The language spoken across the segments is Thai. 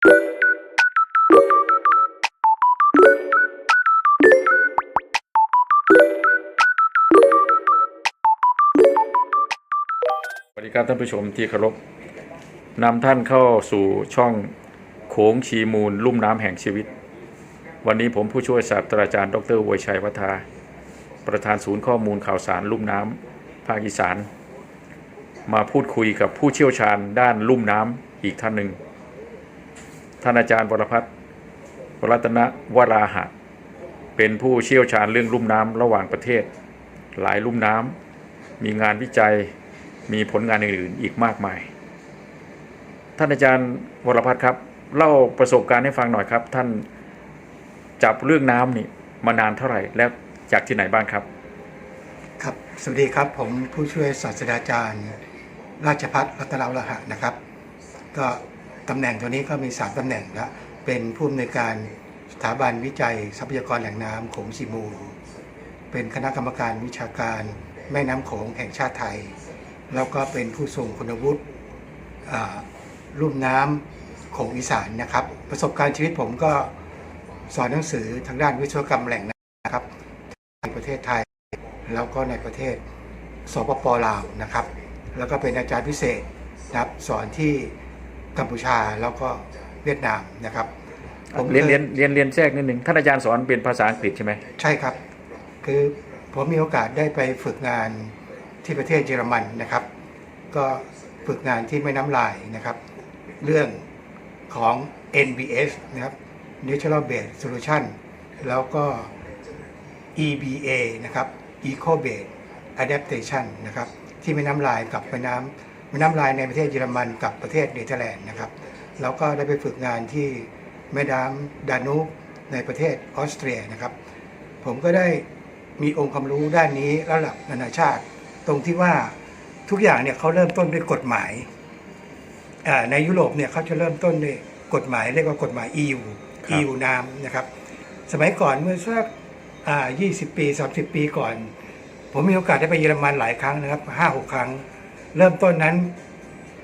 สวัสดีครับท่านผู้ชมที่เคารพนำท่านเข้าสู่ช่องโขงชีมูลลุ่มน้ำแห่งชีวิต วันนี้ผมผู้ช่วยศาสตราจารย์ ดรวยชัยวัฒาประธานศูนย์ข้อมูลข่าวสารลุ่มน้ำภาคอีสาน มาพูดคุยกับผู้เชี่ยวชาญด้านลุ่มน้ำอีกท่านหนึ่ง ท่านอาจารย์วรพัฒน์วรัตนวราหะ เป็นผู้เชี่ยวชาญเรื่องลุ่มน้ำระหว่างประเทศ หลายลุ่มน้ำมีงานวิจัยมีผลงานอื่นๆอีกมากมาย ท่านอาจารย์วรพัฒน์ครับเล่าประสบการณ์ให้ฟังหน่อยครับ ท่านจับเรื่องน้ำนี่มานานเท่าไหร่และจากที่ไหนบ้างครับ ครับ สวัสดีครับ ผมผู้ช่วยศาสตราจารย์ ราชพัฒรัตนาวรหะนะครับ ก็ ตำแหน่งตัวนี้ก็มี 3ตำแหน่งนะเป็นผู้อำนวยการสถาบันวิจัย ทรัพยากรแหล่งน้ำโขงสีมูล เป็นคณะกรรมการวิชาการแม่น้ำโขงแห่งชาติไทย แล้วก็เป็นผู้ทรงคุณวุฒิอ่าลุ่มน้ำโขงอีสานนะครับ ประสบการณ์ชีวิตผมก็สอนหนังสือทางด้านวิศวกรรมแหล่งน้ำนะครับในประเทศไทย แล้วก็ในประเทศสปปลาวนะครับ แล้วก็เป็นอาจารย์พิเศษนะครับสอนที่ กัมพูชาแล้วก็เวียดนามนะครับผมเรียนคเรียนเรียนเรียนแทรกนิดหนึ่งท่านอาจารย์สอนเป็นภาษาอังกฤษใช่ไหมใช่ครับ คือผมมีโอกาสได้ไปฝึกงานที่ประเทศเยอรมันนะครับ ก็ฝึกงานที่แม่น้ำลายนะครับ เรื่องของ NBS นะครับ Natural Based Solution แล้วก็ EBA นะครับ Eco Based Adaptation นะครับ ที่แม่น้ำลายกับแม่น้ำ แม่น้ำลายในประเทศเยอรมันกับประเทศเนเธอร์แลนด์นะครับแล้วก็ได้ไปฝึกงานที่แม่น้ำดานูบในประเทศออสเตรียนะครับ ผมก็ได้มีองค์ความรู้ด้านนี้ระดับนานาชาติ ตรงที่ว่าทุกอย่างเนี่ยเขาเริ่มต้นด้วยกฎหมายอ่าในยุโรปเนี่ยเขาจะเริ่มต้นด้วยกฎหมายเรียกว่ากฎหมาย EU ครับ EU น้ำนะครับ สมัยก่อนเมื่อสักอ่า20 ปี 30 ปีก่อน ผมมีโอกาสได้ไปเยอรมันหลายครั้งนะครับห้าหกครั้ง เริ่มต้นนั้น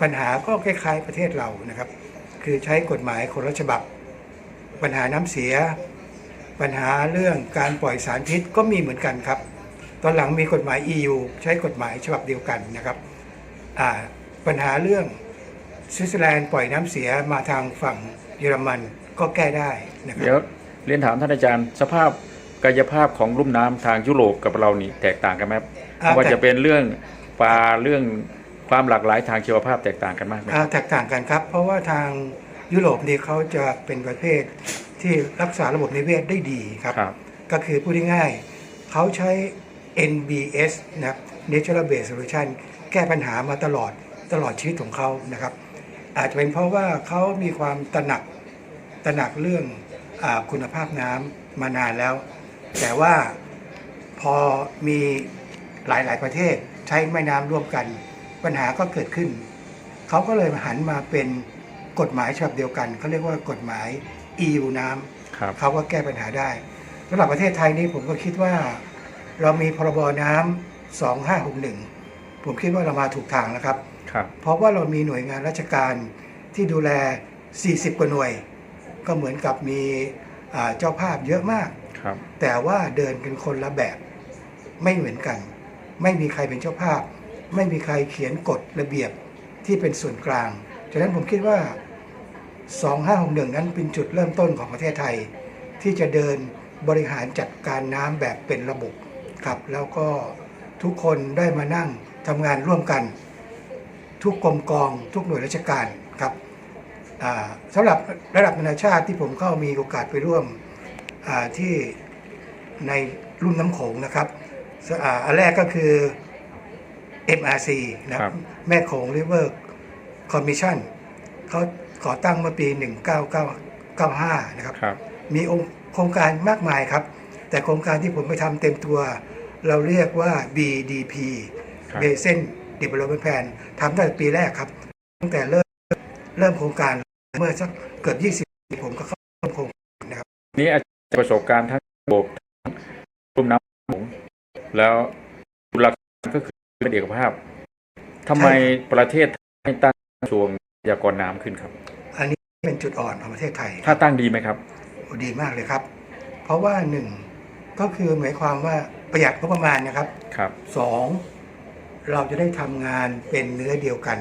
ปัญหาก็คล้ายๆประเทศเรานะครับ คือใช้กฎหมายคนละฉบับ ปัญหาน้ำเสีย ปัญหาเรื่องการปล่อยสารพิษก็มีเหมือนกันครับ ตอนหลังมีกฎหมาย EU ใช้กฎหมายฉบับเดียวกันนะครับอ่าปัญหาเรื่องสวิตเซอร์แลนด์ปล่อยน้ำเสียมาทางฝั่งเยอรมันก็แก้ได้นะครับเดี๋ยวเรียนถามท่านอาจารย์ สภาพกายภาพของลุ่มน้ำทางยุโรปกับเรานี่แตกต่างกันไหมครับอ่าว่าแต่จะเป็นเรื่อง ปลาเรื่องความหลากหลายทางชีวภาพแตกต่างกันมากไหมอ่าแตกต่างกันครับ เพราะว่าทางยุโรปนี่เขาจะเป็นประเภทที่รักษาระบบนิเวศได้ดีครับครับ ก็คือพูดง่ายๆเขาใช้ NBS นะครับ Natural Based Solution แก้ปัญหามาตลอดตลอดชีวิตของเขานะครับ อาจจะเป็นเพราะว่าเขามีความตระหนักตระหนักเรื่องอาคุณภาพน้ำมานานแล้ว แต่ว่าพอมีหลาย ๆ ประเทศ ใช้แม่น้ำร่วมกัน ปัญหาก็เกิดขึ้น เขาก็เลยหันมาเป็นกฎหมายฉบับเดียวกันเขาเรียกว่ากฎหมาย EU น้ำครับเขาก็แก้ปัญหาได้สำหรับประเทศไทยนี่ผมก็คิดว่า เรามีพรบน้ำ2561ผมคิดว่าเรามาถูกทางแล้วครับครับเพราะว่าเรามีหน่วยงานราชการที่ดูแล 40 กว่าหน่วย ก็เหมือนกับมีอ่าเจ้าภาพเยอะมากครับแต่ว่าเดินกันคนละแบบไม่เหมือนกัน ไม่มีใครเป็นเจ้าภาพ ไม่มีใครเขียนกฎระเบียบที่เป็นส่วนกลางฉะนั้นผมคิดว่า 2561 นั้นเป็นจุดเริ่มต้นของประเทศไทย ที่จะเดินบริหารจัดการน้ำแบบเป็นระบบครับแล้วก็ทุกคนได้มานั่งทำงานร่วมกัน ทุกกรมกอง ทุกหน่วยราชการครับสำหรับระดับนานาชาติที่ผมเข้ามีโอกาสไปร่วมที่ในรุ่มน้ำโขงนะครับ อ่าอันแรกก็คือ MRC นะครับแม่โขง River Commission เขาก่อตั้งเมื่อปี 1995 นะครับครับมีองค์โครงการมากมายครับ แต่โครงการที่ผมไปทำเต็มตัว เราเรียกว่า BDP ครับ Basin Development Plan ทำตั้งแต่ปีแรกครับ ตั้งแต่เริ่มเริ่มโครงการเมื่อสักเกือบ 20 ปีผมก็เข้าร่วมโครงการนะครับ นี่อาจารย์ประสบการณ์ทั้งระบบทั้งลุ่มน้ำโขง แล้วหลักก็คือเป็นเอกภาพทำไมประเทศไทยตั้งกระทรวงทรัพยากรน้ำขึ้นครับ อันนี้เป็นจุดอ่อนของประเทศไทย ถ้าตั้งดีไหมครับโอ้ดีมากเลยครับ เพราะว่าหนึ่งก็คือหมายความว่าประหยัดงบประมาณนะครับครับสองเราจะได้ทำงานเป็นเนื้อเดียวกัน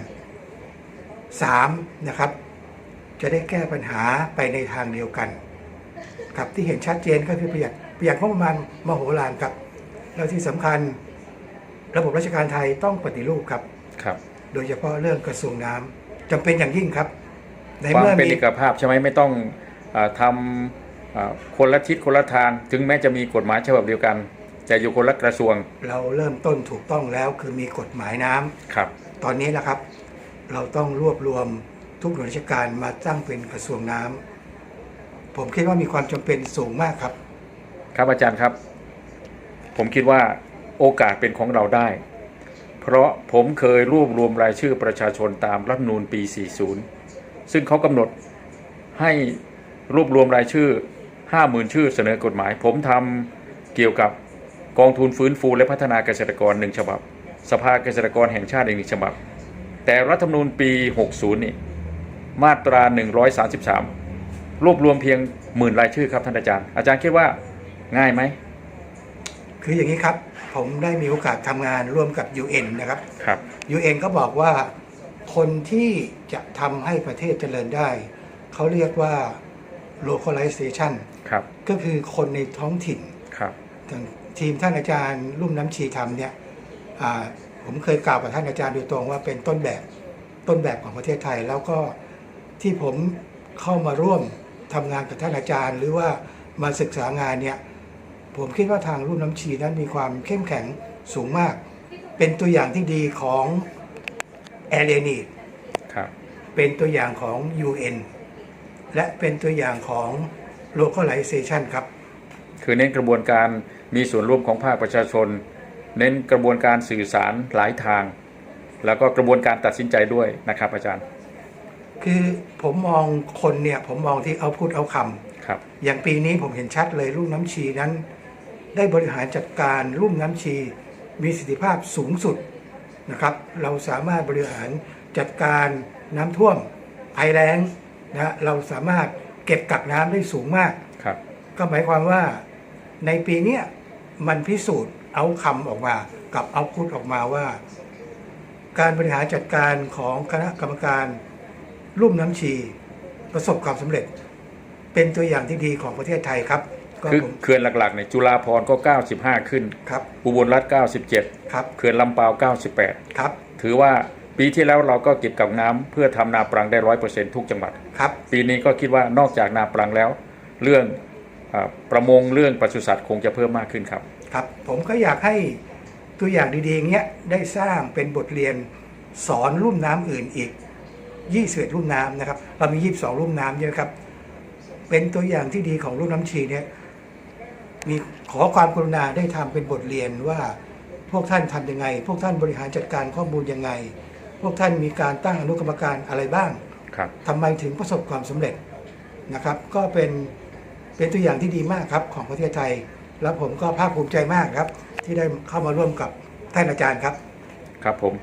สามนะครับ จะได้แก้ปัญหาไปในทางเดียวกัน ครับที่เห็นชัดเจนก็คือประหยัดประหยัดงบประมาณมโหฬารครับ แล้วที่สำคัญระบบราชการไทยต้องปฏิรูปครับครับ โดยเฉพาะเรื่องกระทรวงน้ำจำเป็นอย่างยิ่งครับในความเมื่อเป็นมีเอกภาพใช่ไหมไม่ต้องอาทำอ่าคนละทิศคนละทาง ถึงแม้จะมีกฎหมายฉบับเดียวกัน แต่อยู่คนละกระทรวง เราเริ่มต้นถูกต้องแล้วคือมีกฎหมายน้ำครับ ตอนนี้นะครับ เราต้องรวบรวมทุกหน่วยราชการมาตั้งเป็นกระทรวงน้ำผมคิดว่ามีความจำเป็นสูงมากครับ ครับอาจารย์ครับ ผมคิดว่าโอกาสเป็นของเราได้ เพราะผมเคยรวบรวมรายชื่อประชาชนตามรัฐนูญปี 40 ซึ่งเขากำหนดให้รวบรวมรายชื่อ 50,000 ชื่อเสนอกฎหมาย ผมทำเกี่ยวกับกองทุนฟื้นฟูและพัฒนาเกษตรกรหนึ่งฉบับ สภาเกษตรกรแห่งชาติอีกหนึ่งฉบับ แต่รัฐธรรมนูญปี 60 นี่ มาตรา 133 รวบรวมเพียงหมื่นรายชื่อครับท่านอาจารย์ อาจารย์คิดว่าง่ายไหม คืออย่างนี้ครับ ผมได้มีโอกาสทำงานร่วมกับ UN นะครับ ครับ UN ก็บอกว่าคนที่จะทำให้ประเทศเจริญได้ เขาเรียกว่า localization ครับ ก็คือคนในท้องถิ่นครับทางทีมท่านอาจารย์รุ่มน้ำชีทำเนี่ยอ่าผมเคยกล่าวกับท่านอาจารย์โดยตรงว่าเป็นต้นแบบต้นแบบของประเทศไทย แล้วก็ที่ผมเข้ามาร่วมทำงานกับท่านอาจารย์ หรือว่ามาศึกษางานเนี่ย ผมคิดว่าทางรุ่มน้ำชีนั้นมีความเข้มแข็งสูงมาก เป็นตัวอย่างที่ดีของแอเ e นีครับเป็นตัวอย่างของ UN และเป็นตัวอย่างของ localization ครับ คือเน้นกระบวนการมีส่วนร่วมของภาคประชาชน เน้นกระบวนการสื่อสารหลายทาง แล้วก็กระบวนการตัดสินใจด้วยนะครับอาจารย์ คือผมมองคนเนี่ยผมมองที่เอาพูดเอาคครับำอย่างปีนี้ผมเห็นชัดเลยลุ่มน้ำชีนั้น ได้บริหารจัดการลุ่มน้ำชี มีประสิทธิภาพสูงสุดนะครับ เราสามารถบริหารจัดการน้ำท่วมภัยแล้งนะเราสามารถเก็บกักน้ำได้สูงมาก ครับก็หมายความว่าในปีเนี้ยมันพิสูจน์เอาคำออกมากับเอาพุทออกมาว่า การบริหารจัดการของคณะกรรมการรุ่มน้ำชี ประสบความสำเร็จ เป็นตัวอย่างที่ดีของประเทศไทยครับก็ คือผม เขื่อนหลักๆเนี่ยจุฬาภรณ์ก็ 95 ขึ้น ครับ อุบลรัฐ97 ครับ เขื่อนลำปาวครับ98ถือว่าปีที่แล้วเราก็เก็บกับน้ำเพื่อทำนาปรังได้ร้อยเปอร์เซ็นต์ทุกจังหวัด ครับ ปีนี้ก็คิดว่านอกจากนาปรังแล้ว เรื่องอาประมงเรื่องปศุสัตว์คงจะเพิ่มมากขึ้นครับ ครับ ผมก็อยากให้ตัวอย่างดีๆอย่างเงี้ยได้สร้างเป็นบทเรียนสอนรุ่มน้ำอื่นอีก 21รุ่มน้ำนะครับ เรามี 22รุ่มน้ำเยอะครับ เป็นตัวอย่างที่ดีของรุ่มน้ำชีเนี่ย มีขอความกรุณาได้ทำเป็นบทเรียนว่าพวกท่านทำยังไง พวกท่านบริหารจัดการข้อมูลยังไง พวกท่านมีการตั้งอนุกรรมการอะไรบ้างครับทำไมถึงประสบความสำเร็จนะครับ ก็เป็นเป็นตัวอย่างที่ดีมากครับของประเทศไทย แล้วผมก็ภาคภูมิใจมากครับ ที่ได้เข้ามาร่วมกับท่านอาจารย์ครับ ครับผม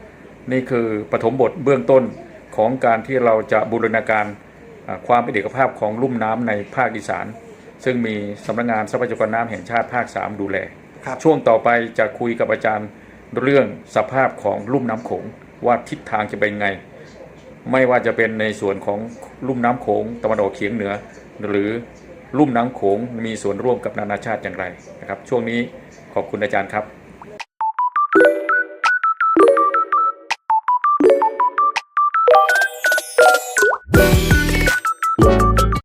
นี่คือปฐมบทเบื้องต้นของการที่เราจะบูรณาการอ่าความเป็นเอกภาพของลุ่มน้ำในภาคอีสาน ซึ่งมีสำนักงานทรัพยากรน้ำแห่งชาติภาค 3 ดูแล ครับ ช่วงต่อไปจะคุยกับอาจารย์เรื่องสภาพของลุ่มน้ำโขงว่าทิศทางจะเป็นไง ไม่ว่าจะเป็นในส่วนของลุ่มน้ำโขงตะวันออกเฉียงเหนือ หรือลุ่มน้ำโขงมีส่วนร่วมกับนานาชาติอย่างไรนะครับ ช่วงนี้ขอบคุณอาจารย์ครับ